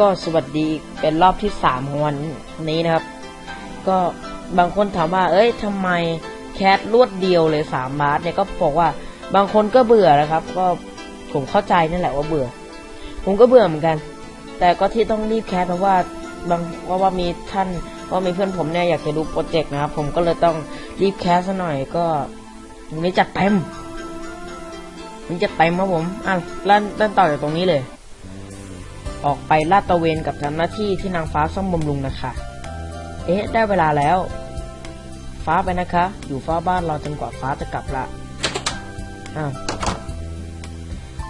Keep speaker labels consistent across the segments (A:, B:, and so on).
A: ก็สวัสดีเป็นรอบที่สามของวันนี้นะครับ ก็บางคนถามว่า เอ้ยทำไมแคสรวดเดียวเลยสามบาทเนี่ยก็บอกว่าบางคนก็เบื่อนะครับ ก็ผมเข้าใจนั่นแหละว่าเบื่อ ผมก็เบื่อเหมือนกัน แต่ก็ที่ต้องรีบแคสเพราะว่าบางเพราะว่ามีท่านเพราะมีเพื่อนผมเนี่ยอยากจะดูโปรเจกต์นะครับ ผมก็เลยต้องรีบแคสซะหน่อยก็วันนี้จัดเต็มวันนี้จัดเต็มครับผมอะเล่นเล่นต่อจากตรงนี้เลย ออกไปลาดตระเวนกับทำหน้าที่ที่นางฟ้าซ่อมบำรุงนะคะ เอ๊ะ ได้เวลาแล้ว ฟ้าไปนะคะ อยู่ฟ้าบ้านราจนกว่าฟ้าจะกลับละอ้าว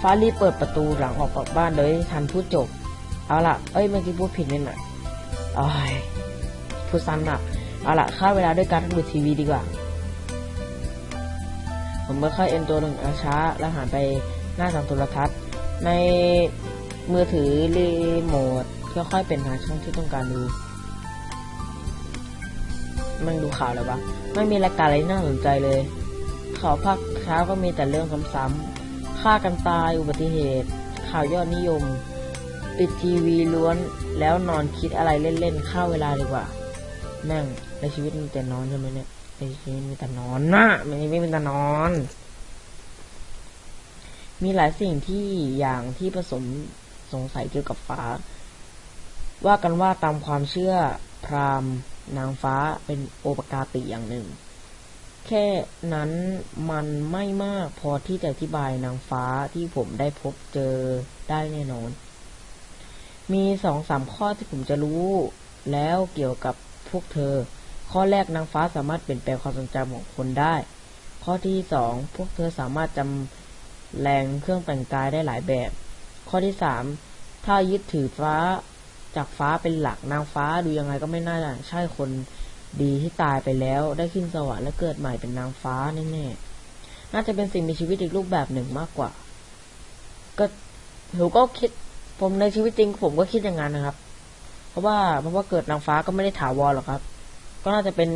A: ฟ้ารีบเปิดประตูหลังออกจากบ้านเลยทันพูดจบ เอาล่ะเอ้ยเมื่อกี้พูดผิดนิดหน่อยอ้ยพูดซ้ำอะเอาล่ะฆ่าเวลาด้วยการดูทีวีดีกว่า ผมไม่ค่อยเอ็นตัวหนึ่งอช้า แล้วหันไปหน้าจอโทรทัศน์ใน มือถือรีโมทค่อยๆเป็นหาช่องที่ต้องการดูมันดูข่าวเลยวะไม่มีรายการอะไรน่าสนใจเลยข่าวภาคเช้าก็มีแต่เรื่องซ้ำๆฆ่ากันตายอุบัติเหตุ ข่าวยอดนิยม ปิดทีวีล้วนแล้วนอนคิดอะไรเล่นๆฆ่าเวลาดีกว่าแม่งในชีวิตมีแต่นอนใช่ไหมเนี่ยในชีวิตมีแต่นอนนะไม่ไม่มีแต่นอน มีหลายสิ่งที่อย่างที่ผสม งสัยเกี่ยวกับฟ้า ว่ากันว่าตามความเชื่อพราหมณ์ นางฟ้าเป็นโอปกาติอย่างหนึ่ง แค่นั้นมันไม่มากพอที่จะอธิบายนางฟ้าที่ผมได้พบเจอได้แน่นอน มีสองสามข้อที่ผมจะรู้ แล้วเกี่ยวกับพวกเธอ ข้อแรกนางฟ้าสามารถเปลี่ยนแปลงความทรงจำของคนได้ ข้อที่สองพวกเธอสามารถจำแรงเครื่องแต่งกายได้หลายแบบ ข้อที่สาม ถ้ายึดถือฟ้าจากฟ้าเป็นหลักนางฟ้าดูยังไงก็ไม่น่าใช่คนดีที่ตายไปแล้วได้ขึ้นสวรรค์และเกิดใหม่เป็นนางฟ้าแน่ๆน่าจะเป็นสิ่งมีชีวิตอีกรูปแบบหนึ่งมากกว่า ก็ผมก็คิด ผมในชีวิตจริง ผมก็คิดอย่างนั้นนะครับ เพราะว่าเพราะว่าเกิดนางฟ้าก็ไม่ได้ถาวรหรอกครับ ก็น่าจะเป็น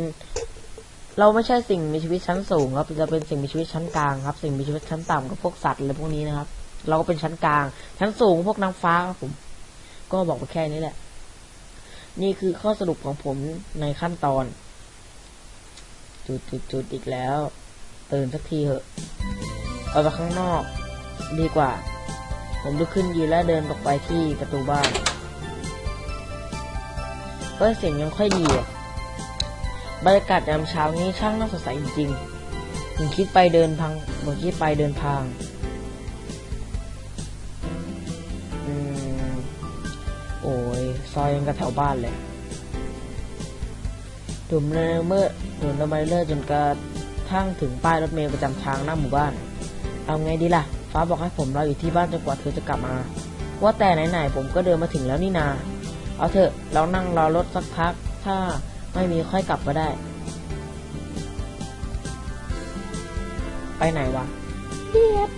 A: เราไม่ใช่สิ่งมีชีวิตชั้นสูงครับเราเป็นสิ่งมีชีวิตชั้นกลางครับ สิ่งมีชีวิตชั้นต่ำกับพวกสัตว์อะไรพวกนี้นะครับ เราก็เป็นชั้นกลาง ชั้นสูงพวกนางฟ้าครับผม ก็บอกไปแค่นี้แหละ นี่คือข้อสรุปของผมในขั้นตอน จุดจุดจุดอีกแล้ว ตื่นสักทีเหอะออกไปข้างนอก ดีกว่า ผมลุกขึ้นยืนและเดินออกไปที่ประตูบ้านเฮ้ยเสียงยังค่อยดีอะบรรยากาศยามเช้านี้ช่างน่าสดใสจริงๆผมคิดไปเดินพังผมคิดไปเดินพาง ซอยยังกับแถวบ้านเลยถุมเลยเมื่อถุมละไมเลอร์จนกระทั่งถึงป้ายรถเมล์ประจำทางหน้าหมู่บ้าน เอาไงดีล่ะ ฟ้าบอกให้ผมรออยู่ที่บ้านจนกว่าเธอจะกลับมา ว่าแต่ไหนๆผมก็เดินมาถึงแล้วนี่นา เอาเถอะเรานั่งรอรถสักพัก ถ้าไม่มีค่อยกลับก็ได้ ไปไหนวะเรียบ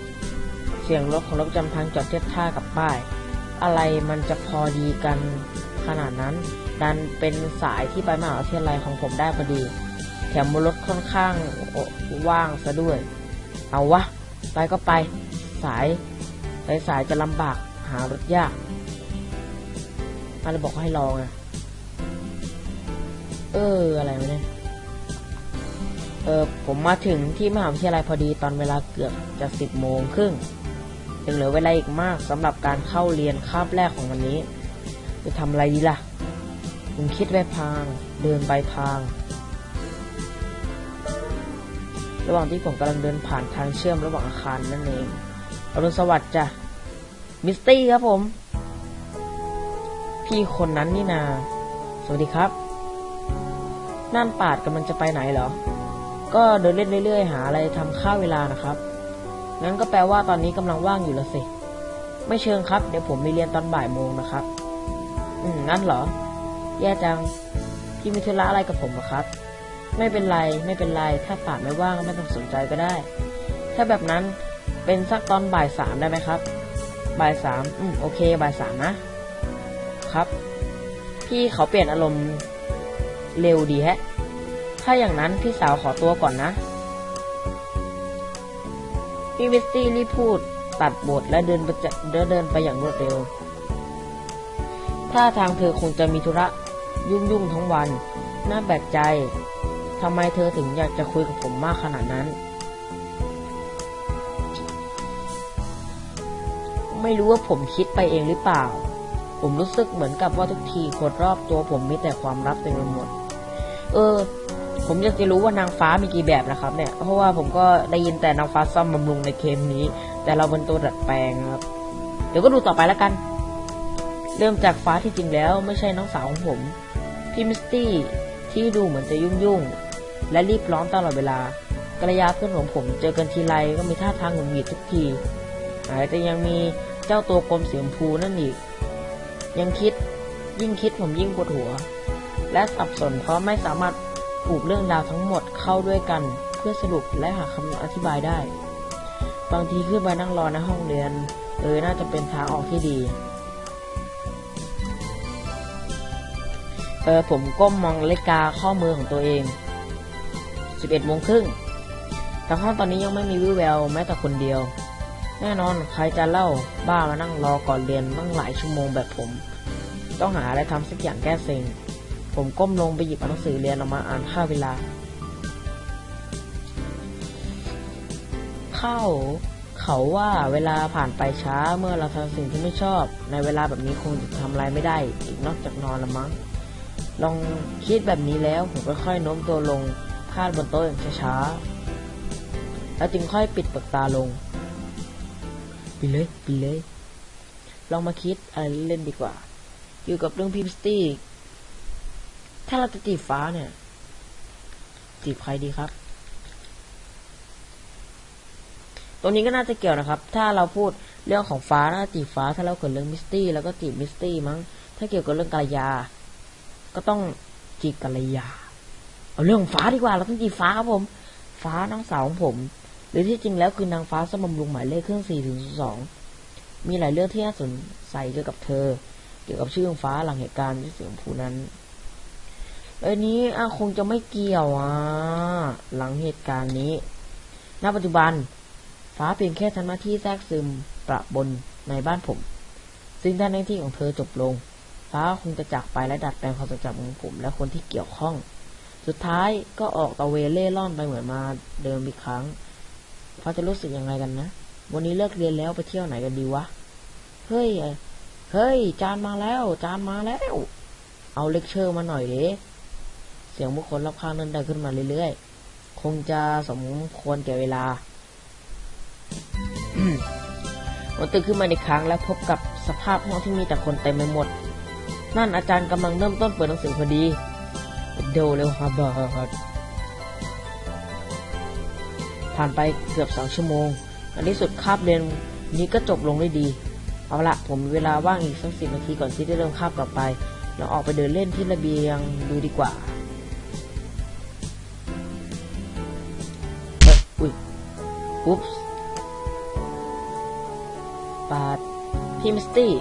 A: เสียงรถของรถประจำทางจอดเทียบท่ากับป้าย อะไรมันจะพอดีกันขนาดนั้นดันเป็นสายที่ไปมหาวิทยาลัยของผมได้พอดี แถมบนรถค่อนข้างว่างซะด้วย เอาวะ ไปก็ไป สายสายสายจะลำบากหารถยากอะไรบอกให้รอไงเออ อะไรวะเนี่ย เออ ผมมาถึงที่มหาวิทยาลัยพอดีตอนเวลาเกือบจะสิบโมงครึ่ง ยังเหลือเวลาอีกมากสำหรับการเข้าเรียนคาบแรกของวันนี้ จะทำอะไรดีล่ะผมคิดไปพาง เดินไปพาง ระหว่างที่ผมกำลังเดินผ่านทางเชื่อมระหว่างอาคารนั่นเองอรุณสวัสดิ์จ้ะ มิสตี้ครับผม พี่คนนั้นนี่นา สวัสดีครับ น่านปาดกำลังจะไปไหนเหรอ ก็เดินเล่นเรื่อยๆ หาอะไรทำข้าวเวลานะครับ งั้นก็แปลว่าตอนนี้กำลังว่างอยู่ละสิ ไม่เชิงครับ เดี๋ยวผมมีเรียนตอนบ่ายโมงนะครับ อืมงั้นเหรอ แย่จัง พี่มีธุระอะไรกับผมเหรอครับ ไม่เป็นไร ไม่เป็นไร ถ้าปาไม่ว่างไม่ต้องสนใจก็ได้ ถ้าแบบนั้นเป็นสักตอนบ่ายสามได้ไหมครับ บ่ายสามอืมโอเค บ่ายสามนะ ครับ พี่เขาเปลี่ยนอารมณ์เร็วดีแฮะ ถ้าอย่างนั้นพี่สาวขอตัวก่อนนะ พี่วิสตี้รีบพูดตัดบทและเดินไปเดินไปอย่างรวดเร็วถ้าทางเธอคงจะมีธุระยุ่งๆทั้งวัน น่าแปลกใจทำไมเธอถึงอยากจะคุยกับผมมากขนาดนั้น ไม่รู้ว่าผมคิดไปเองหรือเปล่า ผมรู้สึกเหมือนกับว่าทุกทีคนรอบตัวผมมีแต่ความลับเต็มไปหมด เออ ผมอยากจะรู้ว่านางฟ้ามีกี่แบบนะครับ เนี่ย เพราะว่าผมก็ได้ยินแต่นางฟ้าซ่อมบำรุงในเกมนี้ แต่เราเป็นตัวดัดแปลงครับ เดี๋ยวก็ดูต่อไปแล้วกัน เริ่มจากฟ้าที่จริงแล้วไม่ใช่น้องสาวของผม พี่มิสตี้ที่ดูเหมือนจะยุ่งยุ่งและรีบร้อนตลอดเวลากระยาเพื่อนของผมเจอกันทีไรก็มีท่าทางหงุดหงิดทุกทีแต่ยังมีเจ้าตัวกลมเสีชมพูนั่นอีก ยังคิดยิ่งคิดผมยิ่งปวดหัว และสับสนเพราะไม่สามารถ ผูกเรื่องราวทั้งหมดเข้าด้วยกัน เพื่อสรุปและหาคำอธิบายได้ บางทีขึ้นไปนั่งรอในห้องเรียนเออน่าจะเป็นทางออกที่ดีเออผมก้มมองนาฬิกาข้อมือของตัวเอง 11โมงครึ่งแต่ห้องตอนนี้ยังไม่มีวิวแววแม้แต่คนเดียว แน่นอนใครจะเล่าบ้ามานั่งรอก่อนเรียนตั้งหลายชั่วโมงแบบผม ต้องหาอะไรทำสักอย่างแก้เซ็ง ผมก้มลงไปหยิบหนังสือเรียนออกมาอ่านค่าเวลา เข้า เขาว่าเวลาผ่านไปช้าเมื่อเราทำสิ่งที่ไม่ชอบ ในเวลาแบบนี้คงจะทำอะไรไม่ได้ อีกนอกจากนอนละมั้ง ลองคิดแบบนี้แล้วผมก็ค่อยโน้มตัวลงพาดบนโต๊ะอย่างช้าๆ แล้วจึงค่อยปิดปากตาลงปิดเลยปิดเลย ลองมาคิดอะไรเล่นดีกว่า อยู่กับเรื่องพิมสตี้ ถ้าเราจะจีบฟ้าเนี่ย จีบใครดีครับ ตรงนี้ก็น่าจะเกี่ยวนะครับ ถ้าเราพูดเรื่องของฟ้าน่าจีบฟ้า ถ้าเราเกิดเรื่องมิสตี้แล้วก็จีบมิสตี้มั้ง ถ้าเกี่ยวกับเรื่องกายา ก็ต้องจีบกัลยา เอาเรื่องฟ้าดีกว่า เราต้องจีบฟ้าครับผม ฟ้าน้องสาวของผม หรือที่จริงแล้วคือนางฟ้าสมบำรุงหมายเลขเครื่องสี่ถึงสองมีหลายเรื่องที่น่าสนใจเกี่ยวกับเธอ เกี่ยวกับชื่อของฟ้าหลังเหตุการณ์ที่เสียงผู้นั้น เอ้นี้อคงจะไม่เกี่ยวอะหลังเหตุการณ์นี้ ณ ปัจจุบัน ฟ้าเพียงแค่ทำหน้าที่แทรกซึมประบนในบ้านผม ซึ่งถ้าหน้าที่ของเธอจบลง ฟ้าคงจะจากไปและดัดแปลงความทรงจำของผม และคนที่เกี่ยวข้อง สุดท้ายก็ออกตะเวนเล่ร่อนไปเหมือนมาเดิมอีกครั้งฟ้าจะรู้สึกยังไงกันนะ วันนี้เลิกเรียนแล้วไปเที่ยวไหนกันดีวะ เฮ้ย เฮ้ย จานมาแล้ว จานมาแล้ว เอาเลคเชอร์มาหน่อยเด้ เสียงบุคคลรอบข้างนั้นดังขึ้นมาเรื่อยๆ คงจะสมควรแก่เวลาวันตื่นขึ้นมาในครั้งและพบกับสภาพห้องที่มีแต่คนเต็มไปหมด นั่นอาจารย์กำลังเริ่มต้นเปิดหนังสือพอดีโดเร็วฮาบาร์ดผ่านไปเกือบสองชั่วโมงในที่สุดคาบเรียนนี้ก็จบลงได้ดี เอาละผมมีเวลาว่างอีกสักสิบนาทีก่อนที่จะเริ่มคาบต่อไป เราออกไปเดินเล่นที่ระเบียงดูดีกว่า อุ้ยอุ๊ปส์ปาด พี่มิสตี้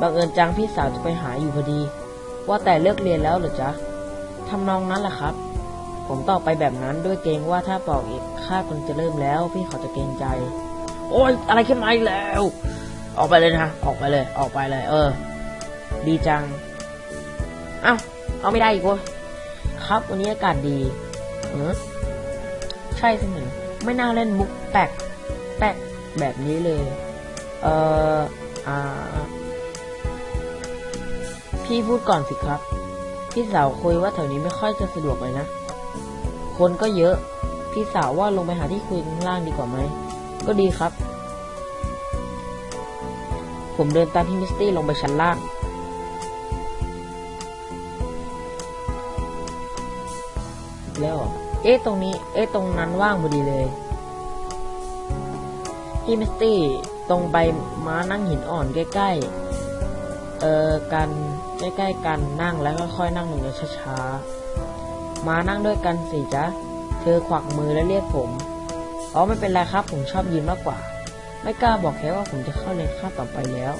A: บังเอิญจังพี่สาวจะไปหาอยู่พอดี ว่าแต่เลิกเรียนแล้วเหรอจ๊ะทำนองนั้นแหละครับ ผมตอบไปแบบนั้นด้วยเกรงว่าถ้าบอกอีกค่าคนจะเริ่มแล้ว พี่เขาจะเกรงใจ โอ้ยอะไรขึ้นมาอีกแล้ว ออกไปเลยนะออกไปเลย ออกไปเลย เออ ดีจังเอ้าเอาไม่ได้อีกเวะครับวันนี้อากาศดีเออใช่สิหนึ่ง ไม่น่าเล่นมุกแปกแปกแบบนี้เลย เอออ่า พี่พูดก่อนสิครับ พี่สาวคุยว่าแถวนี้ไม่ค่อยจะสะดวกเลยนะ คนก็เยอะ พี่สาวว่าลงไปหาที่คุยข้างล่างดีกว่าไหม ก็ดีครับ ผมเดินตามพี่มิสตี้ลงไปชั้นล่างแล้ว เอ๊ะตรงนี้ เอ๊ะตรงนั้นว่างพอดีเลยพี่มิสตี้ตรงใบม้านั่งหินอ่อนใกล้ๆ เอ่อกันใกล้ๆกันนั่งแล้วก็ค่อยนั่งลงอย่างช้าๆมานั่งด้วยกันสิจ๊ะเธอขวักมือแล้วเรียกผมอ๋อไม่เป็นไรครับ ผมชอบยืนมากกว่า ไม่กล้าบอกแค่ว่าผมจะเข้าเรียนข้าต่อไปแล้ว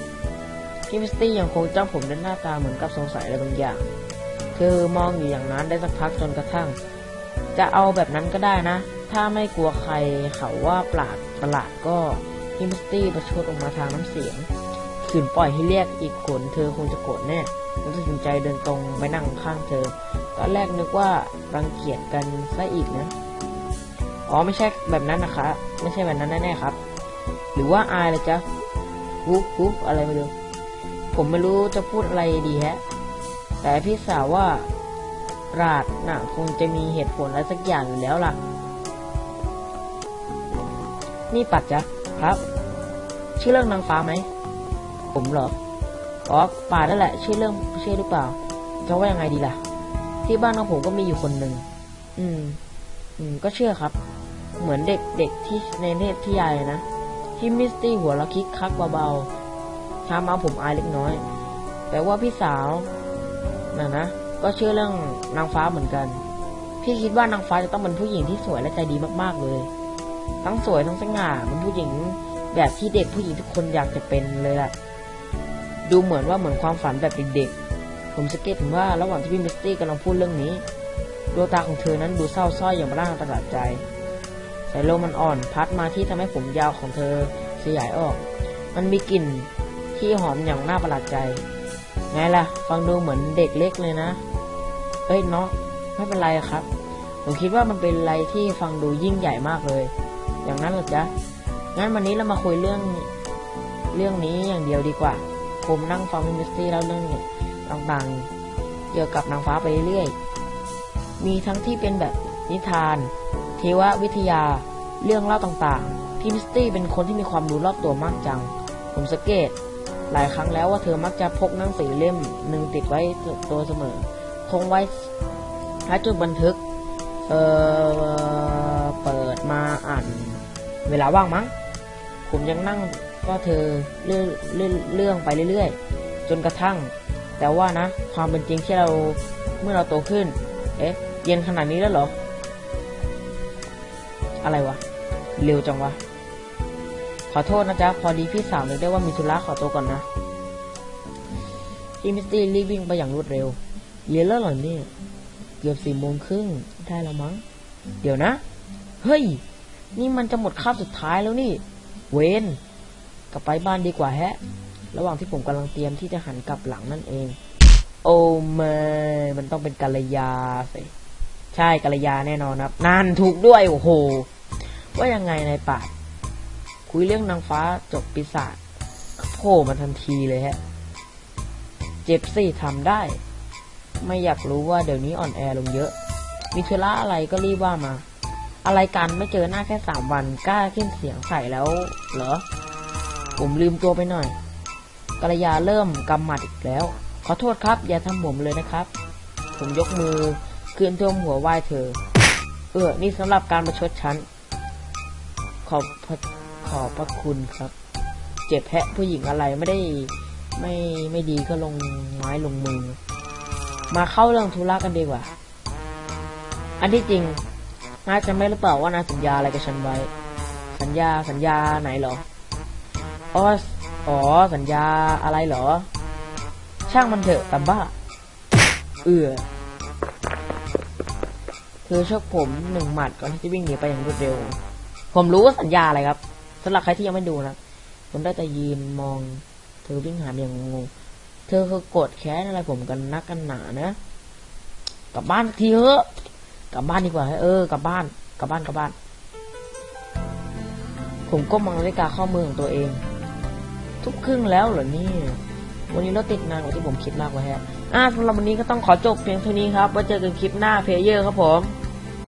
A: พี่มิสตี้ยังคงจ้องผมด้วยหน้าตาเหมือนกับสงสัยอะไรบางอย่าง เธอมองอยู่อย่างนั้นได้สักพักจนกระทั่ง จะเอาแบบนั้นก็ได้นะ ถ้าไม่กลัวใครเขาว่าปราดประหลาดก็พี่มิสตี้ประชดออกมาทางน้ำเสียงขืนปล่อยให้เรียกอีกคนเธอคงจะโกรธแน่ผมตัดสินใจเดินตรงไปนั่งข้างเธอ ตอนแรกนึกว่ารังเกียจกันซะอีกนะ อ๋อไม่ใช่แบบนั้นนะคะ ไม่ใช่แบบนั้นแน่ๆครับ หรือว่าอายเลยจ๊ะกุ๊บกุ๊บอะไรไม่รู้ ผมไม่รู้จะพูดอะไรดีแฮะ แต่พี่สาวว่า ราดน่ะคงจะมีเหตุผลอะไรสักอย่างอยู่แล้วล่ะ นี่ปัดจ๊ะครับ ชื่อเรื่องนางฟ้าไหม ผมเหรออ๋อป่านั่นแหละ ชื่อเรื่องชื่อหรือเปล่า จะว่ายังไงดีล่ะ ที่บ้านของผมก็มีอยู่คนหนึ่ง อืม อืม ก็เชื่อครับ เหมือนเด็กเด็กที่ในเทพที่ยายนะ ที่มิสตี้หัวเราะคิกคักเบาๆทำเอาผมอายเล็กน้อย แต่ว่าพี่สาวน่ะนะ ก็เชื่อเรื่องนางฟ้าเหมือนกัน พี่คิดว่านางฟ้าจะต้องเป็นผู้หญิงที่สวยและใจดีมากๆเลย ทั้งสวยทั้งสง่าเป็นผู้หญิงแบบที่เด็กผู้หญิงทุกคนอยากจะเป็นเลยล่ะ ดูเหมือนว่าเหมือนความฝันแบบเด็กๆ ผมสังเกตเห็นว่าระหว่างที่พี่มิสตี้กำลังพูดเรื่องนี้ดวงตาของเธอนั้นดูเศร้าสร้อยอย่างร่างประหลาดใจสายลมมันอ่อนพัดมาที่ทำให้ผมยาวของเธอขยายออก มันมีกลิ่นที่หอมอย่างน่าประหลาดใจ ไงล่ะ ฟังดูเหมือนเด็กเล็กเลยนะ เอ้ยเนาะไม่เป็นไรครับ ผมคิดว่ามันเป็นอะไรที่ฟังดูยิ่งใหญ่มากเลย อย่างนั้นหรอจ๊ะ งั้นวันนี้เรามาคุยเรื่องเรื่องนี้อย่างเดียวดีกว่า ผมนั่งฟังมิสซี่เล่าเรื่องต่างๆเกี่ยวกับนางฟ้าไปเรื่อยๆ มีทั้งที่เป็นแบบนิทาน เทววิทยา เรื่องเล่าต่างๆ พี่มิสตี้เป็นคนที่มีความรู้รอบตัวมากจัง ผมสังเกต หลายครั้งแล้วว่าเธอมักจะพกหนังสือเล่มหนึ่งติดไว้ตัวเสมอ งไว้ถ้าจุดบันทึก เออเปิดมาอ่าน เวลาว่างมั้ง ผมยังนั่งก็เธอเลื่อเลื่อเรื่องไปเรื่อยๆ จนกระทั่ง แต่ว่านะ ความเป็นจริงที่เราเมื่อเราโตขึ้น เอ๊ะ เย็นขนาดนี้แล้วเหรอ อะไรวะ เร็วจังวะ ขอโทษนะจ๊ะ พอดีพี่สาวนึกได้ว่ามีธุระขอตัวก่อนนะพี่มิสตี้รีบวิ่งไปอย่างรวดเร็ว เรียนแล้วเหรอเนี่ย เกือบสี่โมงครึ่งได้แล้วมั้ง เดี๋ยวนะ เฮ้ย นี่มันจะหมดคาบสุดท้ายแล้วนี่ เวนกลับไปบ้านดีกว่าแฮะ ระหว่างที่ผมกำลังเตรียมที่จะหันกลับหลังนั่นเอง โอ้เมยมันต้องเป็นกัลยาสิใช่กัลยาแน่นอนครับนั่นถูกด้วยโอ้โห ว่ายังไงนายปาคุยเรื่องนางฟ้าจบปีศาจโผล่มาทันทีเลยฮะ เจ็บสิทำได้ ไม่อยากรู้ว่าเดี๋ยวนี้อ่อนแอลงเยอะ มีธุระอะไรก็รีบว่ามา อะไรกันไม่เจอหน้าแค่สามวันกล้าขึ้นเสียงใส่แล้วเหรอ ผมลืมตัวไปหน่อยกัลยาเริ่มกำหมัดอีกแล้ว ขอโทษครับ อย่าทำผมเลยนะครับ ผมยกมือคืนท่วมหัวไหว้เธอ เออ นี่สำหรับการประชดฉัน ขอบพระขอบพระคุณครับ เจ็บแพะผู้หญิงอะไรไม่ได้ไม่ไม่ดีก็ลงไม้ลงมือ มาเข้าเรื่องธุระกันดีกว่า อันที่จริงนายจะไม่รือเปล่าว่านายสัญญาอะไรกับฉันไว้ สัญญาสัญญาไหนเหรออ๋ออ๋อสัญญาอะไรเหรอ ช่างมันเถอะตำบ้า เอือเธอชกผมหนึ่งหมัดก่อนที่จะวิ่งหนีไปอย่างรวดเร็ว ผมรู้ว่าสัญญาอะไรครับสำหรับใครที่ยังไม่ดูนะผมได้แต่ยืนมอง เธอวิ่งหาอย่างงง เธอคือกดแค้นอะไรผมกันนักกันหนานะ กลับบ้านทีเถอะ กลับบ้านดีกว่าเออ กลับบ้าน กลับบ้าน กลับบ้าน ผมก็มองนาฬิกาข้อมือของตัวเอง ทุกครึ่งแล้วเหรอนี่ วันนี้เราติดนานกว่าที่ผมคิดมากเลยฮะ อ่าสำหรับวันนี้ก็ต้องขอจบเพียงเท่านี้ครับ ไว้เจอกันคลิปหน้าเพลเยอร์ครับผม